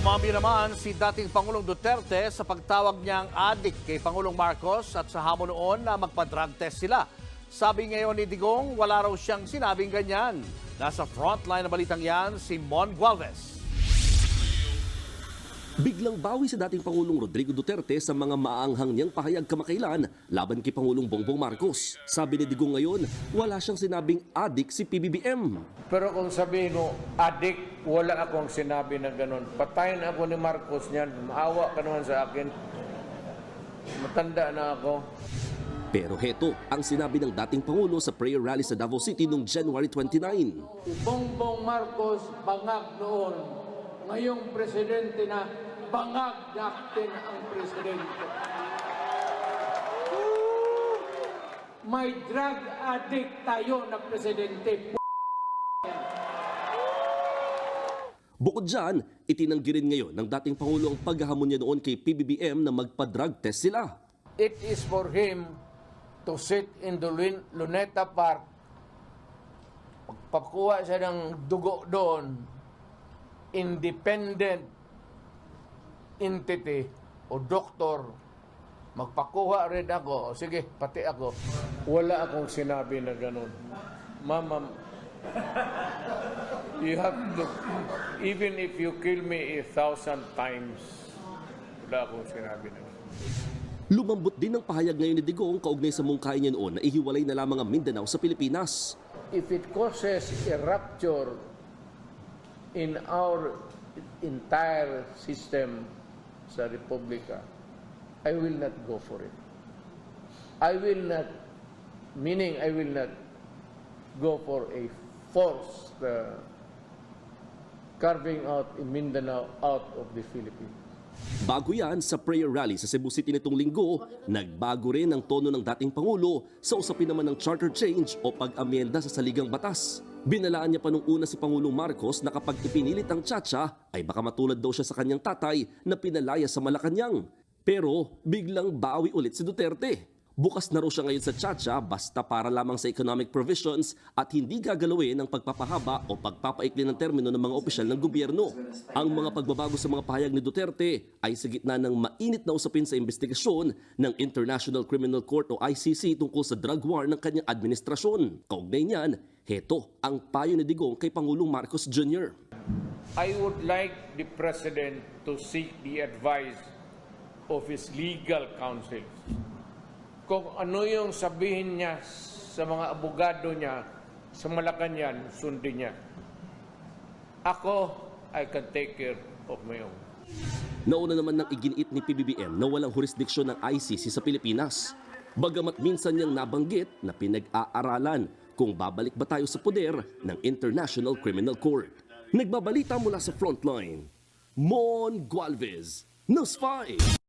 Kumambi naman si dating Pangulong Duterte sa pagtawag niyang adik kay Pangulong Marcos at sa hamon noon na magpa-drug test sila. Sabi ngayon ni Digong, wala raw siyang sinabing ganyan. Nasa frontline na balitang yan, si Mon Gualvez. Biglang bawi sa dating Pangulong Rodrigo Duterte sa mga maanghang niyang pahayag kamakailan laban kay Pangulong Bongbong Marcos. Sabi ni Digong ngayon, wala siyang sinabing adik si PBBM. Pero kung sabihin mo, adik, wala akong sinabi na ganun. Patayin ako ni Marcos niyan. Maawa ka naman sa akin. Matanda na ako. Pero heto ang sinabi ng dating Pangulo sa prayer rally sa Davao City noong January 29. Si Bongbong Marcos bangag noon. Ngayong presidente na bangag natin ang presidente. May drug addict tayo na presidente. Bukod dyan, itinanggi rin ngayon ng dating Pangulo ang paghahamon niya noon kay PBBM na magpa-drug test sila. It is for him to sit in the Lun- Luneta Park. Pagpakuha siya ng dugo doon, independent entity o doktor, magpakuha rin ako. O Sige, pati ako. Wala akong sinabi na ganun. Mama, you have to, even if you kill me a thousand times, wala akong sinabi na ganun. Lumambot din ang pahayag ngayon ni Digong kaugnay sa mungkain niya noon na ihiwalay na lamang ang Mindanao sa Pilipinas. if it causes a rupture in our entire system sa Republika, I will not go for it. I will not, meaning I will not go for a forced uh, carving out in Mindanao out of the Philippines. Bago yan, sa prayer rally sa Cebu City nitong linggo, nagbago rin ang tono ng dating Pangulo sa usapin naman ng charter change o pag-amyenda sa saligang batas. Binalaan niya pa nung una si Pangulong Marcos na kapag ipinilit ang tsatsya, ay baka matulad daw siya sa kanyang tatay na pinalaya sa Malacanang. Pero biglang bawi ulit si Duterte. Bukas na raw siya ngayon sa tsatsya basta para lamang sa economic provisions at hindi gagalawin ng pagpapahaba o pagpapaikli ng termino ng mga opisyal ng gobyerno. Ang mga pagbabago sa mga pahayag ni Duterte ay sa gitna ng mainit na usapin sa investigasyon ng International Criminal Court o ICC tungkol sa drug war ng kanyang administrasyon. Kaugnay niyan, heto ang payo ni Digong kay Pangulong Marcos Jr. I would like the President to seek the advice of his legal counsel. Kung ano yung sabihin niya sa mga abogado niya sa Malacanang, sundin niya. Ako, I can take care of my own. Nauna naman ng iginiit ni PBBM na walang jurisdiksyon ng ICC sa Pilipinas. Bagamat minsan niyang nabanggit na pinag-aaralan kung babalik ba tayo sa poder ng International Criminal Court. Nagbabalita mula sa frontline, Mon Gualvez, News 5.